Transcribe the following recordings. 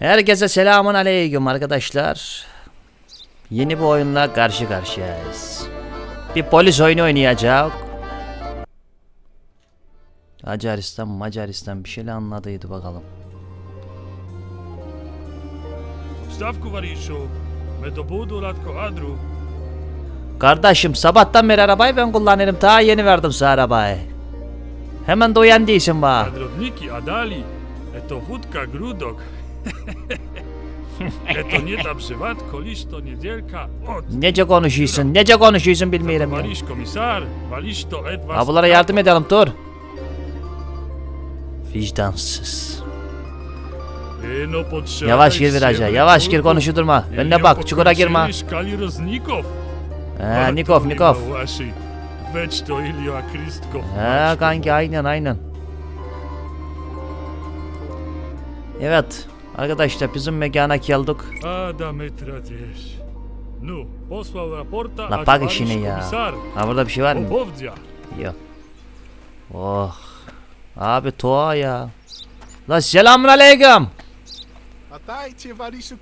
Herkese selamun aleyküm arkadaşlar. Yeni bir oyunla karşı karşıyayız. Bir polis oyunu oynayacak. Macaristan, Macaristan bir şeyler anladıydı bakalım. Stavku Variszu, Metobudu Latko Adru, Kardeşim sabahtan beri arabayı ben kullanırım. Ta yeni verdim size arabayı. Hemen de uyan değilsin bana. Adrodniki Adali, eto wódka Grudok. Eto nie ta przywatko, listo niedzielka, od. Nece konuşuyorsun, nece konuşuyorsun bilmiyorum ya. Walisz komisar, walisz to Edwas. Ablalara yardım edelim dur. Vicdansız. E, no potrzeba Yavaş gir viraja, się yavaş gir tylko. konuşu durma. E, Önüne bak, çukura girme. pokończyli szkali roznikow. He, Nikov, Nikov. Wasi, Weź to Ilio Kristkow. He kanki aynen aynen. Evet arkadaşlar bizim mekana geldik. La bak işine ya. Ha burada bir şey var mı? Yok. Oh. Abi Toğa ya. La selamun aleyküm.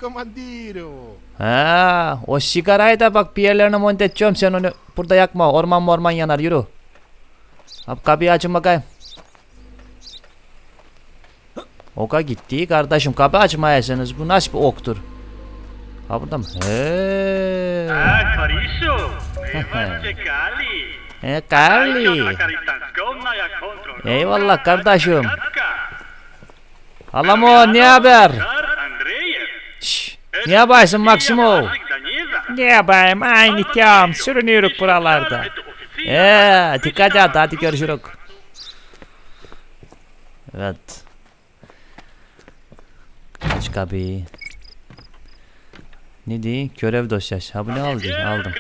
Komandiro! Ha, o sigarayı da bak bir yerlerine monte edeceğim sen onu burada yakma orman morman yanar yürü. Abi kapıyı açın bakayım. Oka gitti kardeşim kapı açmayasınız bu nasıl bir oktur? Ha burada mı? He. Was czekali. He jak kontrolna. Eyvallah kardeşim. Alamo ne haber? Şş, ne yaparsın Danieza. Ne yapayım aynı tam sürünüyoruz buralarda. Eee dikkat et hadi görüşürüz. Evet. Aç kapıyı. Ne diye? Görev dosyası. Ha bu ne aldı? Aldım.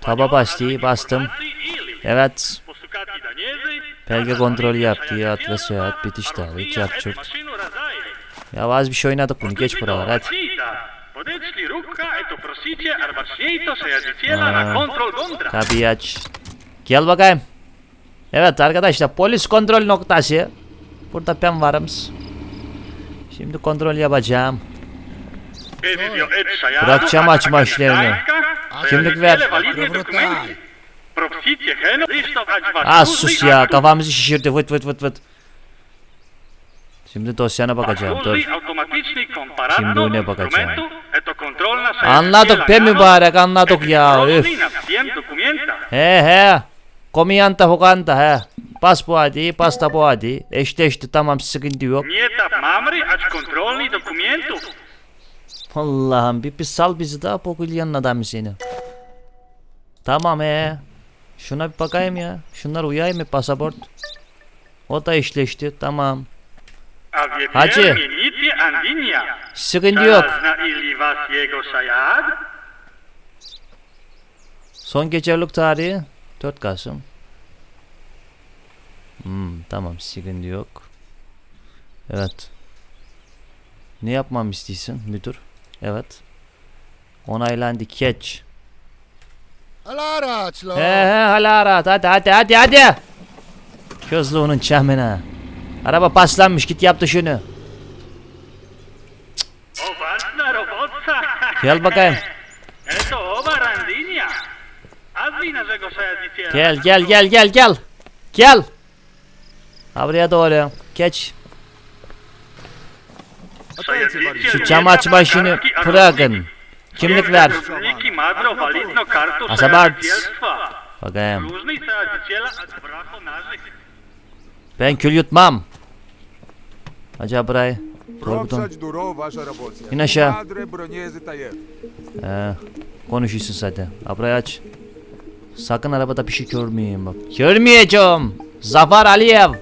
Taba bastı, bastım. Evet. Belge kontrolü yaptı. Yat ve seyahat bitiş tarihi. Çat çurt. Ya az bir şey oynadık bunu. Geç buralar hadi. Aa. aç. Gel bakayım. Evet arkadaşlar polis kontrol noktası. Burada ben varım. Şimdi kontrol yapacağım. Bırakacağım açma işlerini. Kimlik ver. różnych sus ya kafamızı şişirdi vıt vıt vıt vıt. Şimdi dosyana bakacağım dur. Şimdi ona bakacağım. Anladık be mübarek anladık ya üf. He he. Komiyanta hokanta he. Bas bu hadi bas da bu hadi. Eşleşti tamam sıkıntı yok. Allah'ım bir, bir sal bizi daha Pokilyan'ın adamı seni. Tamam he. Şuna bir bakayım ya. Şunlar uyayım mı pasaport? O da eşleşti tamam. Andinia. Sıkıntı yok. Son geçerlik tarihi 4 Kasım. Hmm, tamam sıkıntı yok. Evet. Ne yapmam istiyorsun müdür? Evet. Onaylandı geç. Alarać, lo! He he hala rahat hadi hadi hadi hadi. Közlü onun çamına. Araba paslanmış git yaptı şunu. Gel bakayım. Gel gel gel gel gel. Gel. Ha buraya doğru. Geç. Şu cam açma işini bırakın. Kimlik ver. Asabart. Bakayım. Ben kül yutmam. Acaba burayı. Korkudum. İn aşağı. Ee, konuşuyorsun zaten. Abrayı aç. Sakın arabada bir şey görmeyeyim bak. Görmeyeceğim. Zafer Aliyev.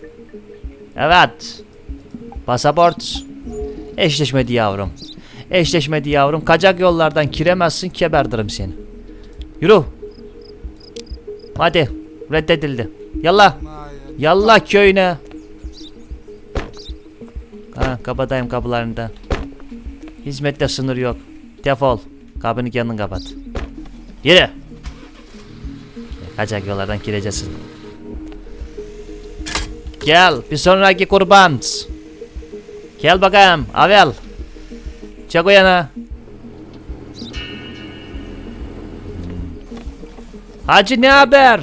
Evet. Pasaport. Eşleşmedi yavrum. Eşleşmedi yavrum. Kaçak yollardan kiremezsin keberdirim seni. Yürü. Hadi. Reddedildi. Yallah. Yallah köyüne. Ha kapatayım kapılarını da. Hizmette sınır yok. Defol. Kapını kendin kapat. Yürü. Kaçak yollardan gireceksin. Gel bir sonraki kurban. Gel bakayım Avel. Çek o yana. Hacı ne haber?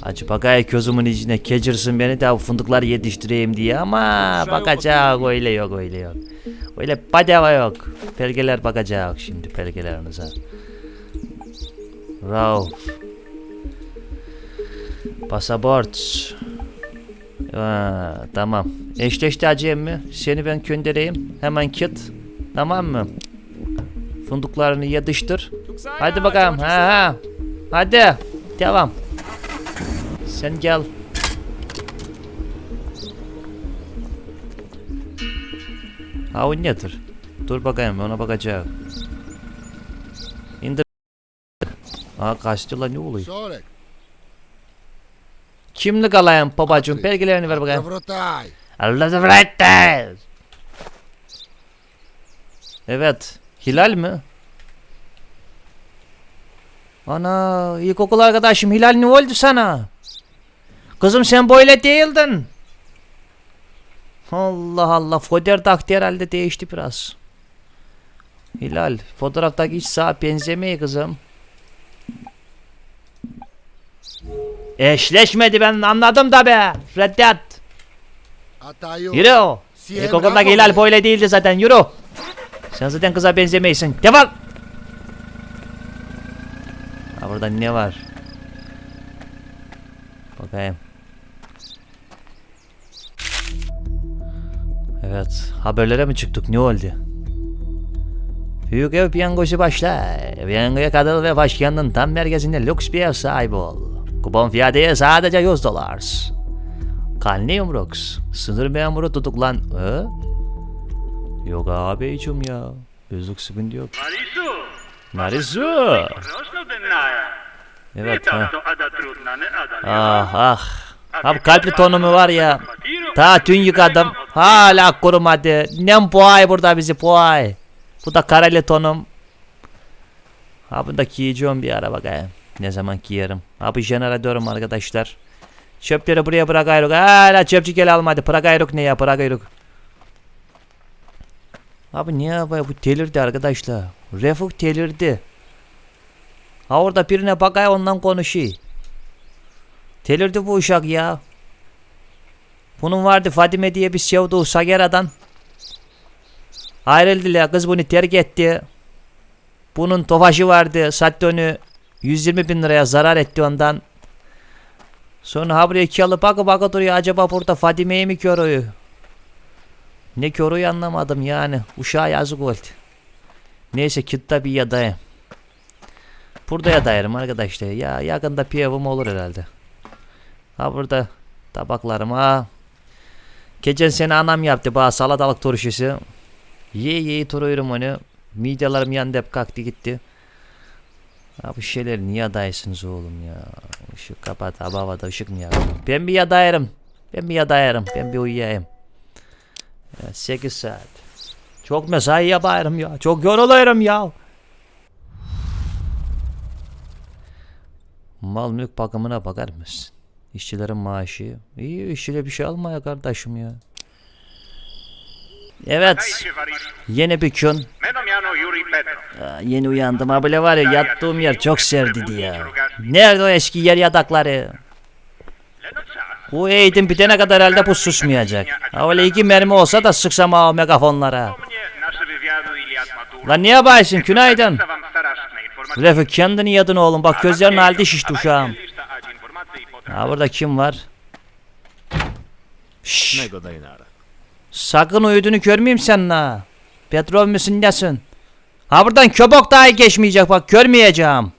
Hacı bakay gözümün içine keçirsin beni de fındıkları yetiştireyim diye ama bakacak öyle yok öyle yok. Öyle bedava yok. Belgeler bakacak şimdi belgelerinize. Rauf. Pasaport. Ha, tamam. Eşleşti hacı mi? Seni ben göndereyim. Hemen kit. Tamam mı? Fındıklarını yetiştir. Hadi bakalım. Ha ha. Hadi. Devam. Sen gel. Ha o nedir? Dur bakayım ona bakacağım. İndir. Aa kaçtı lan ne oluyor? Kimlik alayım babacığım belgelerini ver bakayım. Davrotaj. Allah'ım rahmet Evet. Hilal mi? Ana ilkokul arkadaşım Hilal ne oldu sana? Kızım sen böyle değildin. Allah Allah foder taktı herhalde değişti biraz. Hilal fotoğraftaki hiç sağa benzemiyor kızım. Eşleşmedi ben anladım da be. Reddet. Yürü o. İlkokuldaki Hilal böyle değildi zaten yürü. Sen zaten kıza benzemeysin. Devam. Ha burada ne var? Bakayım. Evet. Haberlere mi çıktık? Ne oldu? Büyük ev piyangosu başla. Piyangoya katıl ve başkanın tam merkezinde lüks bir ev sahibi ol. Kupon fiyatı sadece 100 dolar. Kanli yumruk. Sınır memuru tutuklan. He? Yok abicim ya. Gözlük sıkıntı yok. Marisu, dennaja. Evet ha. Ah ah. Abi kalpli tonumu var ya. Ta dün yıkadım. Hala kurumadı. Nem puay burada bizi puay. Bu da kareli tonum. Ha bunu da giyeceğim bir ara bakayım. Ne zaman giyerim. Abi jeneratörüm arkadaşlar. Çöpleri buraya bırakayım. Hala çöpçü gel almadı. Bırakayım ne ya bırakayım. Abi niye abi bu delirdi arkadaşlar. Refuk delirdi. Ha orada birine bakay ondan konuşuyor. Delirdi bu uşak ya. Bunun vardı Fadime diye bir sevduğu Sagera'dan. Ayrıldılar kız bunu terk etti. Bunun tofaşı vardı sattı onu 120 bin liraya zarar etti ondan. Sonra ha buraya alıp bakı bakı duruyor acaba burada Fadime'yi mi körüyor? Ne körüyor anlamadım yani. Uşağa yazık oldu. Neyse kitta bir yadayım. Burada yadayırım arkadaşlar. Ya yakında evim olur herhalde. Ha burada tabaklarım ha. Geçen sene anam yaptı bana salatalık turşusu. Ye ye duruyorum onu. Midelerim yandı hep kalktı gitti. Ha bu şeyler niye adaysınız oğlum ya? Işık kapat ha havada ışık mı yakıyor? Ben bir yadayırım. Ben bir yadayırım. Ben bir uyuyayım. Evet, 8 saat. Çok mesai yaparım ya. Çok yoruluyorum ya. Mal mülk bakımına bakar mısın? İşçilerin maaşı. İyi işçiyle bir şey almaya kardeşim ya. Evet. Yeni bir gün. Aa, yeni uyandım. Ha böyle var ya yattığım yer çok serdiydi ya. Nerede o eski yer yatakları? Bu eğitim bitene kadar herhalde bu susmayacak. Ha öyle iki mermi olsa da sıksam o megafonlara. Lan niye bağırsın? Günaydın. Refik kendini yadın oğlum. Bak gözlerin halde şişti uşağım. Ha burada kim var? Şşş. Sakın uyuduğunu görmeyeyim sen la. Petrol müsün nesin? Ha buradan köpek dahi geçmeyecek bak görmeyeceğim.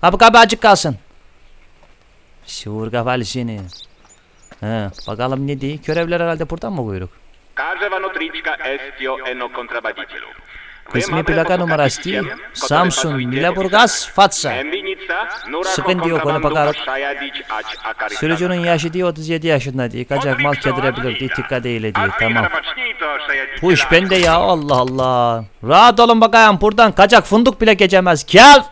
Ha bu kapı açık kalsın. Şuur kafalı seni. He, bakalım ne diyor? Görevler herhalde buradan mı buyruk? Każeva notrička estio eno kontrabadicielu. İsmi plaka numarası değil. Samsun, Mileburgaz, Fatsa. Sıkıntı yok, ona bakarız. Sürücünün yaşı diyor 37 yaşında diye. Kaçak mal kedirebilir diye dikkat değil diyor. Tamam. Bu iş bende ya Allah Allah. Rahat olun bakayım buradan kaçak funduk bile geçemez. Gel.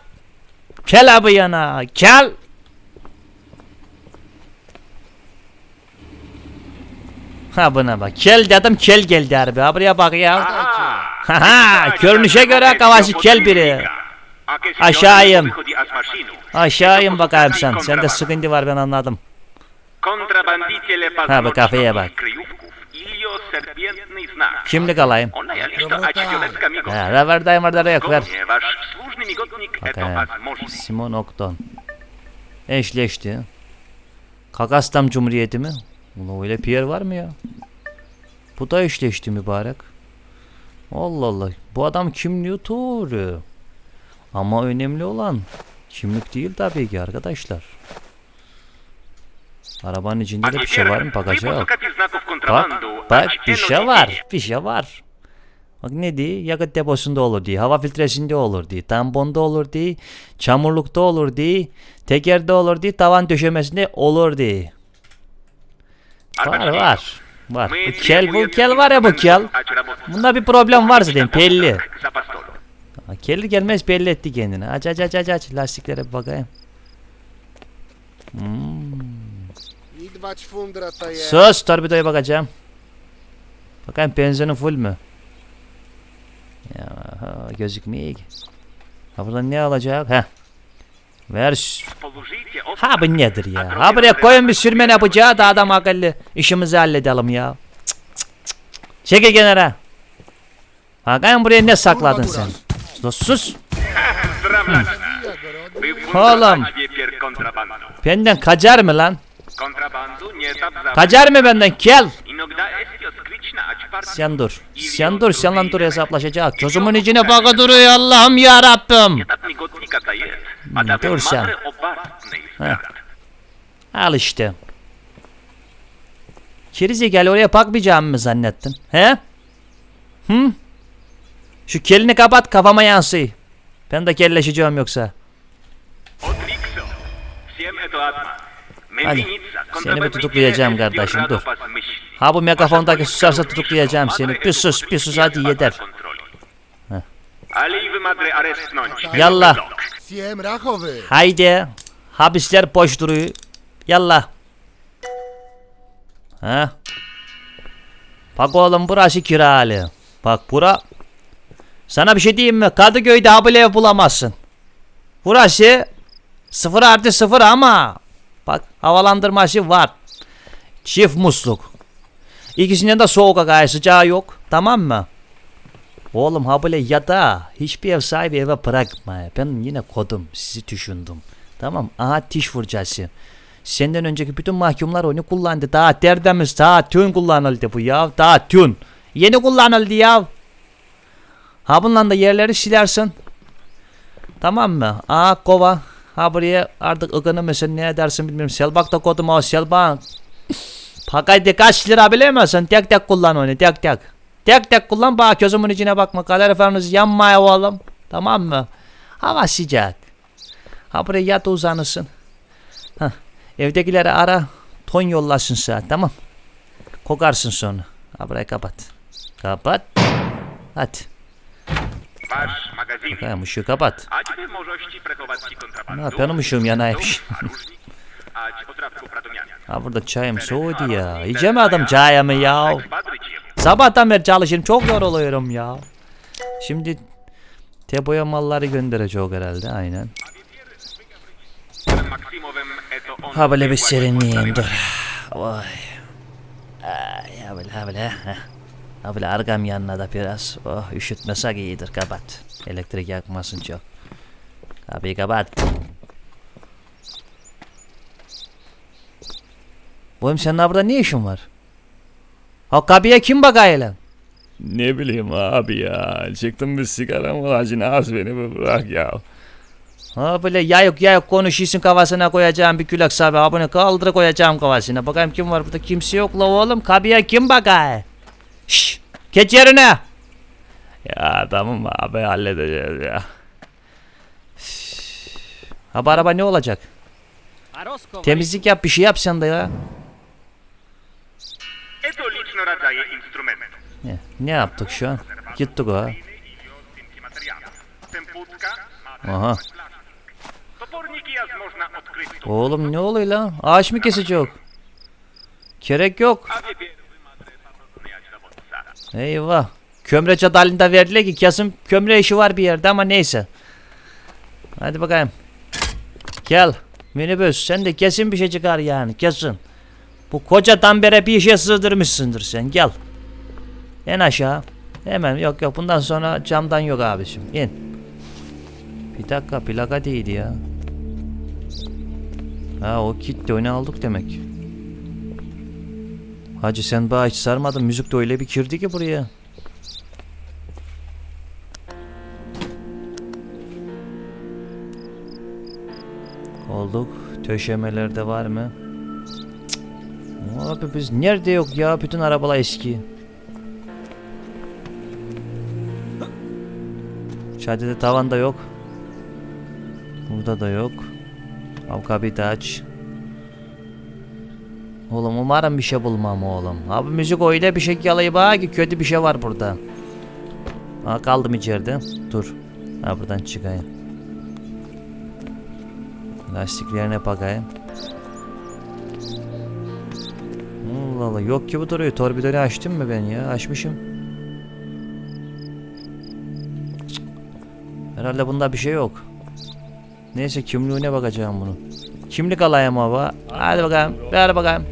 Gel abi yana. Gel. Ha buna bak. Kel dedim kel geldi harbi. Ha buraya bak ya. Aha! Haha görünüşe göre kavası kel biri. Aşağıyım. Aşağıyım bakayım sen. Sende sıkıntı var ben anladım. Ha, bu kafeye bak. Kimlik alayım. Ha, ver ver dayım orada yok ver. Bakayım. Simon Okton. Eşleşti. Kakastam Cumhuriyeti mi? Ulan öyle yer var mı ya? Bu da eşleşti mübarek. Allah Allah. Bu adam kimliği doğru. Ama önemli olan kimlik değil tabii ki arkadaşlar. Arabanın içinde de bir şey var mı? Poszukacie znaków Bak, bak bir şey var. Bir şey var. Bak ne diyor? Yakıt deposunda olur diye. Hava filtresinde olur diye. Tamponda olur diye. Çamurlukta olur diye. Tekerde olur diye. Tavan döşemesinde olur diye. Var var. Var. Bu kel bu kel var ya bu kel. Bunda bir problem var zaten belli. Gelir gelmez belli etti kendini. Aç aç aç aç aç. Lastiklere bir bakayım. Jest. Sus torpidoya bakacağım. Bakayım benzinin full mü? Ya ha, gözükmüyor ki. Ha buradan ne alacak? Ha. Ver. Ha bu nedir ya? Ha buraya koyun bir sürmen yapacağı da adam akıllı. İşimizi halledelim ya. Cık, cık, cık. Çekil kenara. Bakayım buraya ne sakladın sen? Sus sus. Oğlum. Benden kaçar mı lan? Kaçar mı benden? Gel. Sen dur. Sen dur. Senle dur hesaplaşacak. Gözümün içine baka duruyor Allah'ım ya Rabbim. Tak migotnika ta jest. A da dur sen. madre obartnej Heh. strat. Al işte. Gerizekalı oraya bakmayacağımı mı zannettin? He? Hı? Şu kelini kapat kafama yansıy. Ben de kelleşeceğim yoksa. Hadi. Seni bir tutuklayacağım kardeşim, dur. Ha bu megafondaki susarsa tutuklayacağım seni. Bir sus bir sus hadi yeter. Arestnąć. Yallah. Siem rachowy. Haydi. Hapisler boş duruyor. Yallah. Ha? Bak oğlum burası kiralı. Bak bura. Sana bir şey diyeyim mi? Kadıköy'de ha ev bulamazsın. Burası sıfır artı sıfır ama bak havalandırması var. Çift musluk. İkisinden de soğuk akar sıcağı yok. Tamam mı? Oğlum ha böyle ya da hiçbir ev sahibi eve bırakma. Ben yine kodum sizi düşündüm. Tamam aha diş fırçası. Senden önceki bütün mahkumlar onu kullandı. Daha tertemiz daha tün kullanıldı bu ya. Daha tün. Yeni kullanıldı ya. Ha bununla da yerleri silersin. Tamam mı? Aa kova. Ha buraya artık ıkını mısın ne edersin bilmiyorum. Selbak da kodum o selbak. Pakaydı kaç lira biliyor musun? Tek tek kullan onu tek tek. Tek tek kullan bak gözümün içine bakma. Kaloriferiniz yanmaya oğlum. Tamam mı? Hava sıcak. Ha buraya yat uzanırsın. Hah. Evdekileri ara. Ton yollasın saat tamam. Kokarsın sonra. Ha burayı kapat. Kapat. Hadi. Wasz magazyn. Bakayım ışığı kapat. Ać wy możności prechować kontrabandu. Ha, benim ışığım yanaymış. Ać otrawków radomiania. Ha burada çayım soğudu ya. Yiyeceğim adam çayımı ya. Sabahtan beri çalışıyorum. Çok yoruluyorum ya. Şimdi Tebo'ya malları gönderecek herhalde. Aynen. Ha böyle bir serinleyeyim dur. Vay. Ay, Ha böyle ha böyle. Ha böyle arkam yanına da biraz. Oh üşütmesek iyidir kapat. Elektrik yakmasın çok. Kapıyı kapat. Boyum senin burada ne işin var? Ha kapıya kim bakıyor lan? Ne bileyim abi ya. Çıktım bir sigaram var. az beni bırak ya. Ha böyle yayık yayık konuşuyorsun kafasına koyacağım bir külak sabi. Ha bunu kaldır koyacağım kafasına. Bakayım kim var burada kimse yok la oğlum. Kapıya kim bakar? Şşş. Geç yerine. Ya tamam abi halledeceğiz ya. Ha bu araba ne olacak? Temizlik yap bir şey yap sen de ya. Ne, yaptık şu an? Gittik o. Aha. Oğlum ne oluyor lan? Ağaç mı kesecek? Gerek yok. Eyvah. Kömre çadalında verdiler ki kesin kömre işi var bir yerde ama neyse. Hadi bakayım. Gel. Minibüs sen de kesin bir şey çıkar yani kesin. Bu koca dambere bir işe sığdırmışsındır sen gel. En aşağı. Hemen yok yok bundan sonra camdan yok abiciğim in. Bir dakika plaka değildi ya. Ha o gitti onu aldık demek. Hacı sen bana hiç sarmadın müzik de öyle bir kirdi ki buraya. Olduk. Töşemelerde var mı? Cık. Abi biz nerede yok ya bütün arabalar eski. Çatıda tavanda yok. Burada da yok. Avka de aç. Oğlum umarım bir şey bulmam oğlum. Abi müzik öyle bir şey yalayıp ha ki kötü bir şey var burada. Ha kaldım içeride. Dur. Ha buradan çıkayım. Lastiklerine bakayım. Allah Allah yok ki bu duruyor. Torpidoyu açtım mı ben ya? Açmışım. Herhalde bunda bir şey yok. Neyse kimliğine bakacağım bunu. Kimlik alayım baba. Hadi bakalım. Ver bakayım.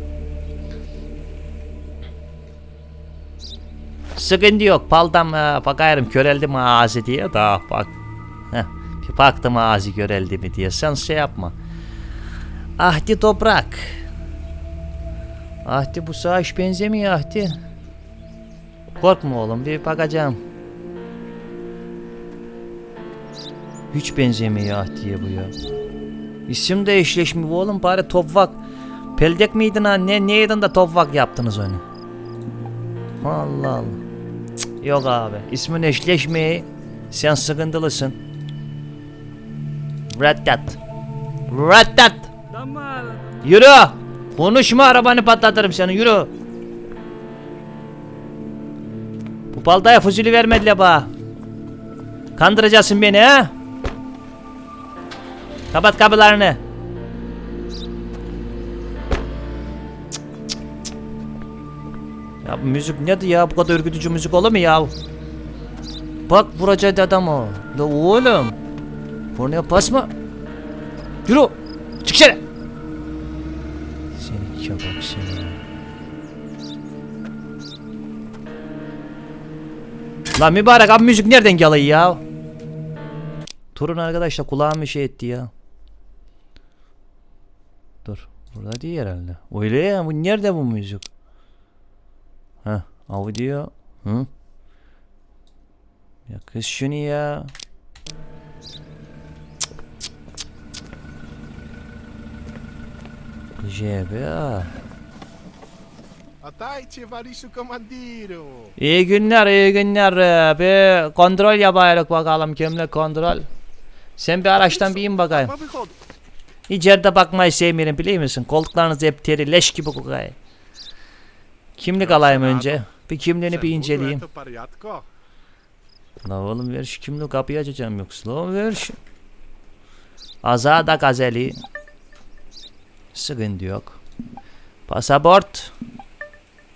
Sıkıntı yok. Paldan e, bakayım köreldi mi ağzı diye. Da bak. Heh, bir baktım ağzı köreldi mi diye. Sen şey yapma. Ahdi toprak. Ahdi bu sağa hiç benzemiyor Ahdi. Korkma oğlum bir bakacağım. Hiç benzemiyor Ahdi'ye bu ya. İsim de eşleşmiyor oğlum bari Topvak. Peldek miydin ha ne neydin de Topvak yaptınız onu. Allah Allah. Cık, yok abi ismin eşleşmiyor. Sen sıkıntılısın. Reddat. Reddat. Yürü. Konuşma arabanı patlatırım seni yürü. Bu baldaya fuzuli vermediler bana. Kandıracaksın beni ha? Kapat kapılarını. Ya bu müzik nedir ya? Bu kadar ürkütücü müzik olur mu ya? Bak vuracaktı adamı. La oğlum. Kornaya basma. Yürü. Çık içeri. Seni kebap seni. Lan mübarek abi müzik nereden geliyor ya? Turun arkadaşlar kulağım bir şey etti ya. Burada değil herhalde. Öyle ya bu nerede bu müzik? Ha, audio. Hı? Ya kız şunu ya. JBA. Atajcie, Wariszu komandiru. İyi günler, iyi günler. Ee, Bir kontrol yapaydık bakalım kimle kontrol. Sen bir araçtan bir in bakayım. Wychodzi. İçeride bakmayı sevmiyorum biliyor musun? Koltuklarınız hep teri, leş gibi kokuyor. Kimlik alayım önce. Bir kimliğini bir inceleyeyim. La oğlum ver şu kimliği kapıyı açacağım yoksa. La ver şu. Azada Gazeli. Sıkıntı yok. Pasaport.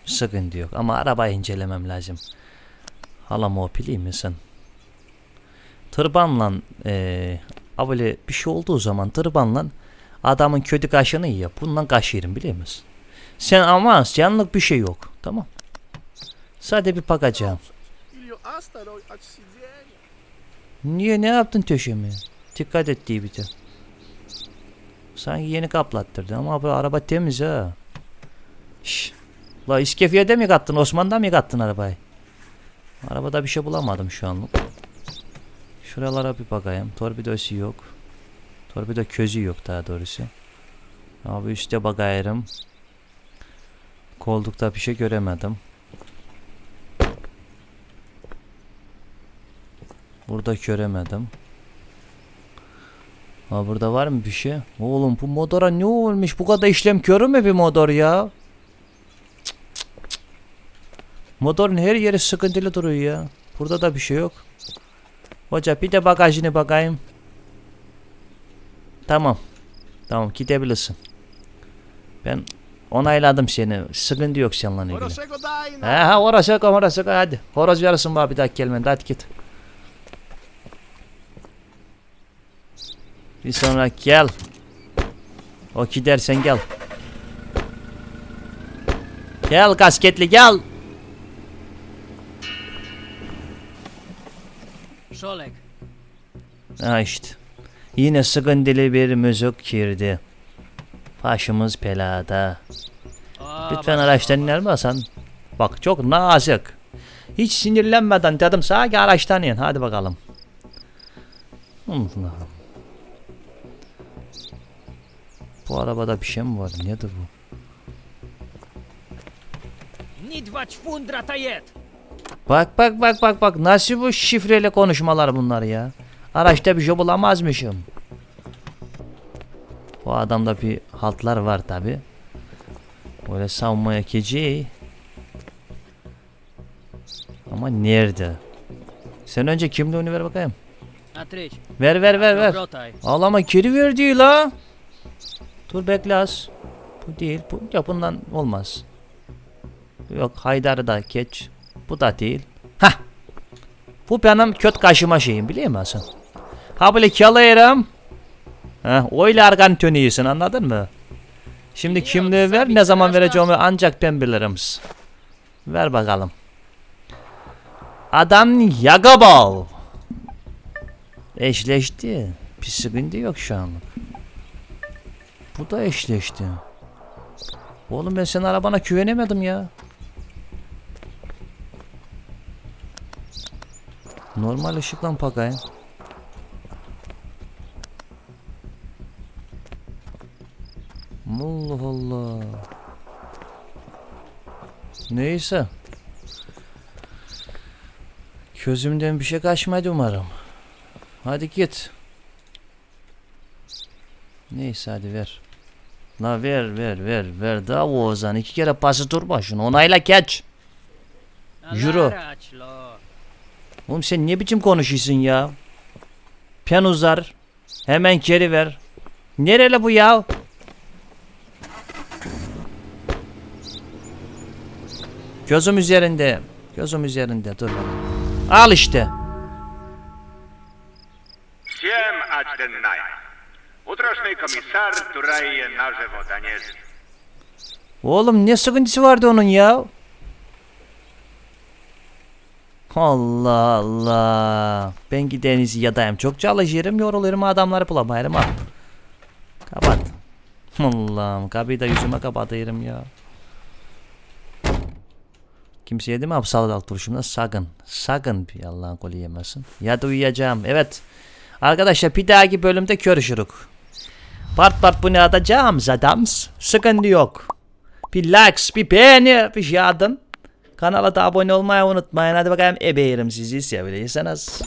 Sıkıntı yok ama arabayı incelemem lazım. Halam o biliyor musun? Tırbanla eee böyle bir şey olduğu zaman tırbanla adamın kötü kaşını yiyor. Bundan kaşıyorum biliyor musun? Sen ama canlık bir şey yok. Tamam. Sadece bir bakacağım. Niye ne yaptın töşemi? Dikkat et diye de. Sanki yeni kaplattırdın ama bu araba temiz ha. Şş. La İskefiye'de mi kattın? Osman'da mı kattın arabayı? Arabada bir şey bulamadım şu anlık. Şuralara bir bakayım. Torpidosu yok. Torpido közü yok daha doğrusu. Abi üstte bakayım. Koltukta bir şey göremedim. Burada göremedim. Ha burada var mı bir şey? Oğlum bu motora ne olmuş? Bu kadar işlem körü mü bir motor ya? Cık, cık. Motorun her yeri sıkıntılı duruyor ya. Burada da bir şey yok. Hoca bir de bagajını bakayım. Tamam. Tamam gidebilirsin. Ben Onayladım seni. Sıkıntı yok seninle ilgili. He ha orası yok orası yok hadi. Horoz yarısın bana bir daha gelmedi hadi git. Bir sonra gel. O gidersen gel. Gel kasketli gel. Szolek, Ha işte. Yine sıkıntılı bir müzik girdi. Başımız belada. Lütfen araçtan iner mi Hasan? Bak çok nazik. Hiç sinirlenmeden dedim sadece araçtan in. Hadi bakalım. Bu arabada bir şey mi var? Nedir bu? Bak bak bak bak bak nasıl bu şifreli konuşmalar bunlar ya. Araçta bir şey bulamazmışım. Bu adamda bir haltlar var tabi. Böyle savunmaya geçeceği. Ama nerede? Sen önce kimliğini ver bakayım. Atryć, Ver ver ver ver. Ağlama geri ver değil la. Dur bekle az. Bu değil. Bu ya bundan olmaz. Yok Haydar'ı da geç. Bu da değil. Hah. Bu benim kötü kaşıma şeyim biliyor musun? Ha böyle çalıyorum. Ha, öyle tönüyorsun anladın mı? Şimdi kimliği ver ne zaman vereceğimi ancak ben bilirim. Ver bakalım. Adam Yagabal. Eşleşti. Bir sıkıntı yok şu anlık. Bu da eşleşti. Oğlum ben senin arabana güvenemedim ya. Normal ışıkla bakayım. Allah Allah. Neyse. Gözümden bir şey kaçmadı umarım. Hadi git. Neyse hadi ver. La ver ver ver ver daha Oğuzhan iki kere pası durma şunu onayla geç. Yürü. Oğlum sen ne biçim konuşuyorsun ya? Pen uzar. Hemen geri ver. Nereli bu ya? Gözüm üzerinde. Gözüm üzerinde dur. Al işte. Всем отдыхай. Утрашний комиссар Турай наживо донес. Oğlum ne sıkıntısı vardı onun ya? Allah Allah. Ben gidenizi yadayım. Çok çalışırım, yorulurum, adamları bulamayırım ha. Kapat. Allah'ım kapıyı da yüzüme kapatıyorum ya. Kimseye değil mi apsal alt duruşumda? Sakın. Sakın bir Allah'ın golü yemesin. Ya da uyuyacağım. Evet. Arkadaşlar bir dahaki bölümde görüşürük. Part part bunu atacağım adams. Sıkıntı yok. Bir likes, bir beğeni, bir şey atın. Kanala da abone olmayı unutmayın. Hadi bakalım ebeğirim sizi seviyorsanız.